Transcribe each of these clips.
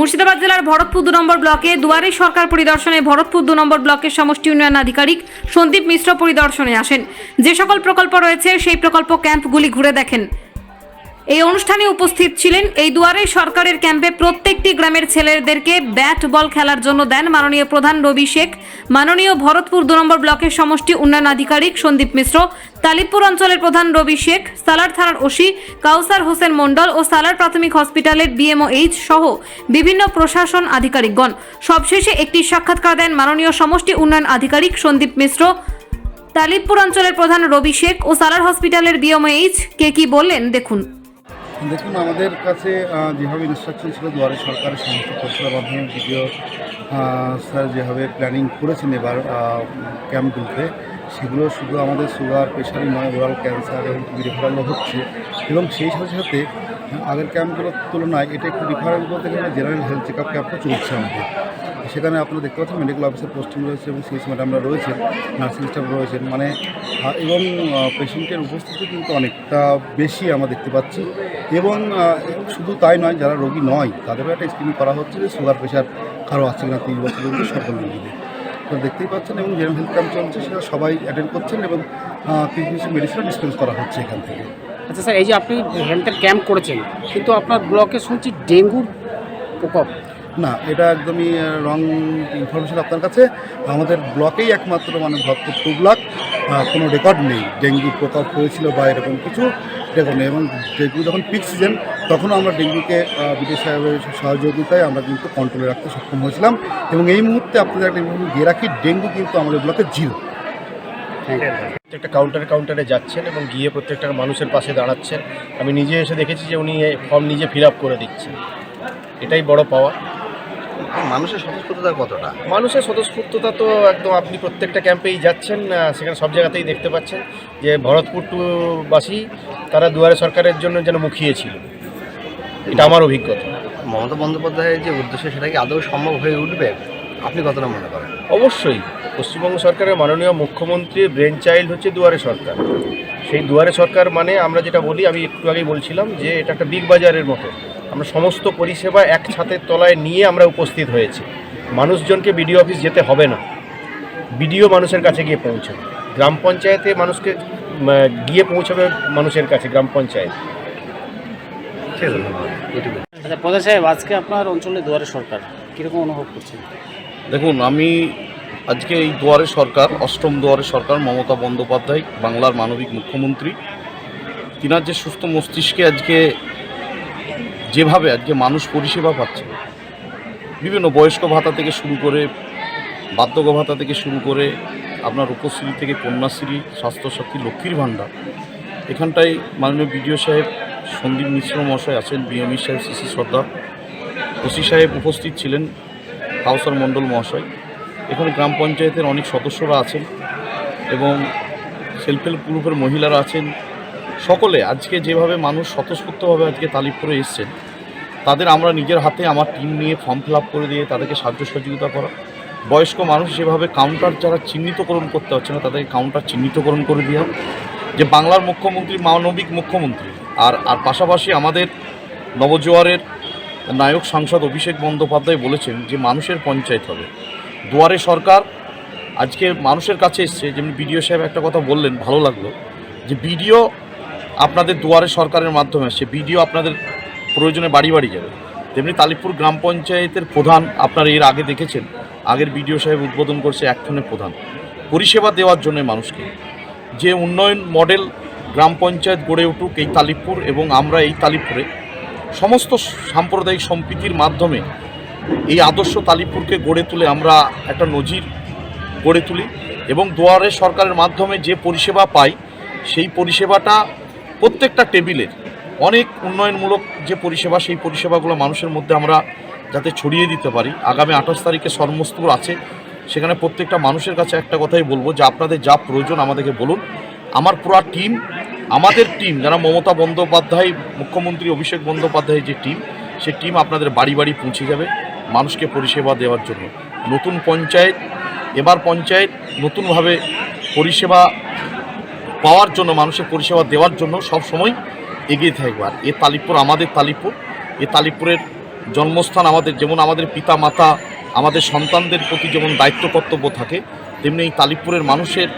মুর্শিদাবাদ জেলার ভরতপুর দু নম্বর ব্লকে দুয়ারে সরকার পরিদর্শনে ভরতপুর দু নম্বর ব্লকের সমষ্টি উন্নয়ন আধিকারিক সন্দীপ মিশ্র পরিদর্শনে আসেন। যে সকল প্রকল্প রয়েছে, সেই প্রকল্প ক্যাম্পগুলি ঘুরে দেখেন। এই অনুষ্ঠানে উপস্থিত ছিলেন এই দুয়ারে সরকারের ক্যাম্পে প্রত্যেকটি গ্রামের ছেলেদেরকে ব্যাট বল খেলার জন্য দেন মাননীয় প্রধান রবি শেখ। মাননীয় ভরতপুর দু নম্বর ব্লকের সমষ্টি উন্নয়ন আধিকারিক সন্দীপ মিশ্র তালিবপুর অঞ্চলের প্রধান রবি শেখ, সালার থানার ওসি কাউসার হোসেন মণ্ডল ও সালার প্রাথমিক হসপিটালের বিএমওএইচ সহ বিভিন্ন প্রশাসন আধিকারিকগণ। সবশেষে একটি সাক্ষাৎকার দেন মাননীয় সমষ্টি উন্নয়ন আধিকারিক সন্দীপ মিশ্র। তালিবপুর অঞ্চলের প্রধান রবি শেখ ও সালার হসপিটালের বিএমওএইচ কে কি বললেন দেখুন। দেখুন, আমাদের কাছে যেভাবে ইনস্ট্রাকশন ছিল, দুয়ারে সরকারের সমস্ত পরিষেবার মাধ্যমে ভিডিও স্যার যেভাবে প্ল্যানিং করেছেন এবার ক্যাম্পগুলোতে সেগুলো শুধু আমাদের সুগার প্রেশারই নয় ওরাল ক্যান্সার এবং টিবি রেফারেলও হচ্ছে। এবং সেই সাথে সাথে, আগের ক্যাম্পগুলোর তুলনায় এটা একটু রেফারেল বলতে গেলে জেনারেল হেলথ চেক আপ ক্যাম্পও চলছে আমাদের। সেখানে আপনারা দেখতে পাচ্ছেন মেডিকেল অফিসার পোস্টিং রয়েছে এবং সিএস ম্যাডামরা রয়েছেন নার্সিং স্টাফ রয়েছেন। মানে এবং পেশেন্টের উপস্থিতি কিন্তু অনেকটা বেশি আমরা দেখতে পাচ্ছি। এবং শুধু তাই নয়, যারা রোগী নয়, তাদেরও একটা স্ক্রিনিং করা হচ্ছে যে সুগার প্রেশার কারও আছে কিনা তিরিশ বছর পর্যন্ত সকল রোগীদের তো দেখতেই পাচ্ছেন এবং জেনারেল হেলথ ক্যাম্প চলছে, সেটা সবাই অ্যাটেন্ড করছেন এবং কিছু কিছু মেডিসিন ডিসপেন্স করা হচ্ছে এখান থেকে। আচ্ছা স্যার এই যে আপনি হেলথের ক্যাম্প করেছেন, কিন্তু আপনার ব্লকে শুনছি ডেঙ্গুর প্রকোপ। না, এটা একদমই রং ইনফরমেশন আপনার কাছে। আমাদের ব্লকেই একমাত্র মানে টু ব্লক কোনো রেকর্ড নেই। ডেঙ্গু প্রকোপ হয়েছিল বা এরকম কিছু রেকর্ড নেই। এবং ডেঙ্গু যখন পিক সিজন তখনও আমরা ডেঙ্গুকে বিদেশ সহযোগিতায় আমরা কিন্তু কন্ট্রোলে রাখতে সক্ষম হয়েছিলাম। এবং এই মুহূর্তে আপনাদের একটা দিয়ে রাখি, ডেঙ্গু কিন্তু আমাদের ব্লকে জিরো প্রত্যেকটা কাউন্টারে কাউন্টারে যাচ্ছেন এবং গিয়ে প্রত্যেকটা মানুষের পাশে দাঁড়াচ্ছেন। আমি নিজে এসে দেখেছি যে উনি ফর্ম নিজে ফিল করে দিচ্ছেন। এটাই বড় পাওয়া মানুষের স্বতঃস্ফূর্ততা কতটা? মানুষের স্বতঃস্ফূর্ততা তো একদম আপনি প্রত্যেকটা ক্যাম্পেই যাচ্ছেন সেখানে সব জায়গাতেই দেখতে পাচ্ছেন যে ভরতপুর টুবাসী তারা দুয়ারে সরকারের জন্য যেন মুখিয়েছিল এটা আমার অভিজ্ঞতা। মমতা বন্দ্যোপাধ্যায়ের যে উদ্দেশ্য সেটা কি আদৌ সম্ভব হয়ে উঠবে? আপনি কতটা মনে করেন? অবশ্যই পশ্চিমবঙ্গ সরকারের মাননীয় মুখ্যমন্ত্রীর ব্রেন চাইল্ড হচ্ছে দুয়ারে সরকার। সেই দুয়ারে সরকার মানে আমরা যেটা বলি আমি একটু আগেই বলছিলাম যে এটা একটা বিগ বাজারের মতো। আমরা সমস্ত পরিষেবা এক ছাতের তলায় নিয়ে আমরা উপস্থিত হয়েছি। মানুষজনকে বিডিও অফিস যেতে হবে না। বিডিও মানুষের কাছে গিয়ে পৌঁছাবে। গ্রাম পঞ্চায়েতে মানুষকে গিয়ে পৌঁছাবে মানুষের কাছে গ্রাম পঞ্চায়েত। ঠিক আছে ধন্যবাদ। আচ্ছা প্রধান সাহেব আজকে আপনার অঞ্চলে দুয়ারে সরকার কীরকম অনুভব করছেন? দেখুন আমি আজকে এই দুয়ারে সরকার অষ্টম দুয়ারে সরকার মমতা বন্দ্যোপাধ্যায় বাংলার মানবিক মুখ্যমন্ত্রী তিনার যে সুস্থ মস্তিষ্কে আজকে যেভাবে আজকে মানুষ পরিষেবা পাচ্ছে, বিভিন্ন বয়স্ক ভাতা থেকে শুরু করে, বার্ধক্য ভাতা থেকে শুরু করে, আপনার রূপশ্রী থেকে কন্যাশ্রী, স্বাস্থ্যসাথী, লক্ষ্মীর ভাণ্ডার, এখানটায় মাননীয় বিডিও সাহেব সন্দীপ মিশ্র মহাশয় আছেন, বিএমই সাহেব সিসি সর্দার, ওসি সাহেব উপস্থিত ছিলেন কাউসার মণ্ডল মহাশয়। এখানে গ্রাম পঞ্চায়েতের অনেক সদস্যরা আছেন এবং সেলফ হেল্প গ্রুপের মহিলারা আছেন সকলে আজকে যেভাবে মানুষ স্বতঃস্ফূর্তভাবে আজকে তালিপপুরে এসছেন, তাদের আমরা নিজের হাতে আমার টিম নিয়ে ফর্ম ফিল করে দিয়ে তাদেরকে সাহায্য সহযোগিতা করা। বয়স্ক মানুষ যেভাবে কাউন্টার যারা চিহ্নিতকরণ করতে পারছে না, তাদেরকে কাউন্টার চিহ্নিতকরণ করে দেওয়া। যে বাংলার মুখ্যমন্ত্রী, মানবিক মুখ্যমন্ত্রী আর আর পাশাপাশি আমাদের নবজোয়ারের নায়ক সাংসদ অভিষেক বন্দ্যোপাধ্যায় বলেছেন যে মানুষের পঞ্চায়েত হবে। দুয়ারে সরকার আজকে মানুষের কাছে এসছে, যেমনি বিডিও সাহেব একটা কথা বললেন, ভালো লাগল। যে বিডিও আপনাদের দুয়ারে সরকারের মাধ্যমে আসছে বিডিও আপনাদের প্রয়োজনে বাড়ি বাড়ি যাবে। তেমনি তালিপুর গ্রাম পঞ্চায়েতের প্রধান আপনারা এর আগে দেখেছেন, আগের বিডিও সাহেব উদ্বোধন করছে একজনের প্রধান। পরিষেবা দেওয়ার জন্য মানুষকে। যে উন্নয়ন মডেল গ্রাম পঞ্চায়েত গড়ে উঠুক এই তালিপুর এবং আমরা এই তালিপুরে সমস্ত সাম্প্রদায়িক সম্প্রীতির মাধ্যমে এই আদর্শ তালিপুরকে গড়ে তুলে আমরা একটা নজির গড়ে তুলি এবং দুয়ারে সরকারের মাধ্যমে যে পরিষেবা পাই, সেই পরিষেবাটা প্রত্যেকটা টেবিলের অনেক উন্নয়নমূলক যে পরিষেবা, সেই পরিষেবাগুলো মানুষের মধ্যে আমরা যাতে ছড়িয়ে দিতে পারি। আগামী আঠাশ তারিখে সর্মস্তুর আছে। সেখানে প্রত্যেকটা মানুষের কাছে একটা কথাই বলব যে, আপনাদের যা প্রয়োজন আমাদেরকে বলুন। আমার পুরা টিম, আমাদের টিম, যারা মমতা বন্দ্যোপাধ্যায়, মুখ্যমন্ত্রী অভিষেক বন্দ্যোপাধ্যায়ের যে টিম সেই টিম আপনাদের বাড়ি বাড়ি পৌঁছে যাবে মানুষকে পরিষেবা দেওয়ার জন্য। নতুন পঞ্চায়েত, এবার পঞ্চায়েত নতুনভাবে পরিষেবা পাওয়ার জন্য মানুষের পরিষেবা দেওয়ার জন্য সব সময় এগিয়ে থাকবে। আর এ তালিপুর আমাদের তালিপুর। এ তালিপুরের জন্মস্থান আমাদের যেমন আমাদের পিতা মাতা আমাদের সন্তানদের প্রতি যেমন দায়িত্ব কর্তব্য থাকে তেমনি এই তালিপুরের মানুষের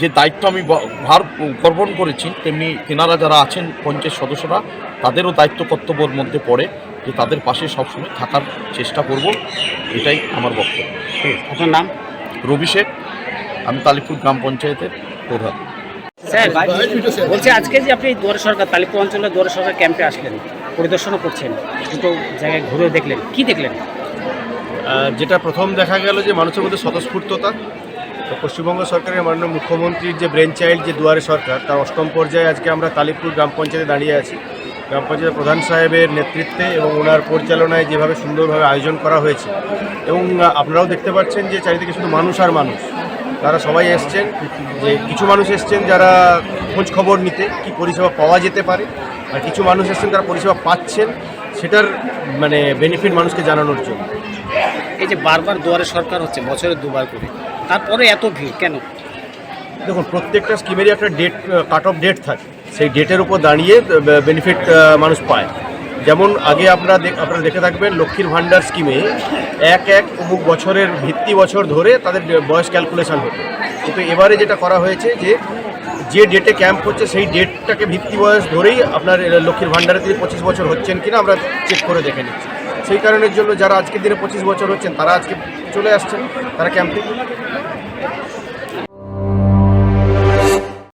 যে দায়িত্ব আমি ভার অর্পণ করেছি তেমনি তেনারা যারা আছেন পঞ্চায়েত সদস্যরা তাদেরও দায়িত্ব কর্তব্যের মধ্যে পড়ে যে তাদের পাশে সবসময় থাকার চেষ্টা করব। এটাই আমার বক্তব্য। আপনার নাম? রবি শেখ। আমি তালিপুর গ্রাম পঞ্চায়েতের প্রধান। স্যার বলছি আজকে যে আপনি দুয়ারে সরকার তালিপুর অঞ্চলে দুয়ারে সরকার ক্যাম্পে আসলেন পরিদর্শনও করছেন দুটো জায়গায় ঘুরে দেখলেন কি দেখলেন? যেটা প্রথম দেখা গেল যে মানুষের মধ্যে স্বতঃস্ফূর্ততা তো পশ্চিমবঙ্গ সরকারের মাননীয় মুখ্যমন্ত্রীর যে ব্রেন চাইল্ড যে দুয়ারে সরকার তার অষ্টম পর্যায়ে আজকে আমরা কালীপুর গ্রাম পঞ্চায়েতে দাঁড়িয়ে আছি। গ্রাম পঞ্চায়েতের প্রধান সাহেবের নেতৃত্বে এবং ওনার পরিচালনায় যেভাবে সুন্দরভাবে আয়োজন করা হয়েছে। এবং আপনারাও দেখতে পাচ্ছেন যে চারিদিকে শুধু মানুষ আর মানুষ। তারা সবাই এসছেন যে কিছু মানুষ এসছেন যারা খোঁজ খবর নিতে কি পরিষেবা পাওয়া যেতে পারে আর কিছু মানুষ এসছেন তারা পরিষেবা পাচ্ছেন সেটার মানে বেনিফিট মানুষকে জানানোর জন্য। এই যে বারবার দুয়ারে সরকার হচ্ছে বছরে দুবার করে তারপরে এত ভিড় কেন? দেখুন প্রত্যেকটা স্কিমেরই একটা ডেট কাট অফ ডেট থাকে। সেই ডেটের উপর দাঁড়িয়ে বেনিফিট মানুষ পায়। যেমন আগে আপনারা আপনারা দেখে থাকবেন লক্ষ্মীর ভাণ্ডার স্কিমে এক এক অমুক বছরের ভিত্তি বছর ধরে তাদের বয়স ক্যালকুলেশন হতো। কিন্তু এবারে যেটা করা হয়েছে যে যে ডেটে ক্যাম্প হচ্ছে সেই ডেটটাকে ভিত্তি বয়স ধরেই আপনার লক্ষ্মীর ভাণ্ডারে তিনি পঁচিশ বছর হচ্ছেন কিনা আমরা চেক করে দেখে নিচ্ছি। সেই কারণের জন্য যারা আজকের দিনে পঁচিশ বছর হচ্ছেন, তারা আজকে চলে আসছেন, তারা ক্যাম্পে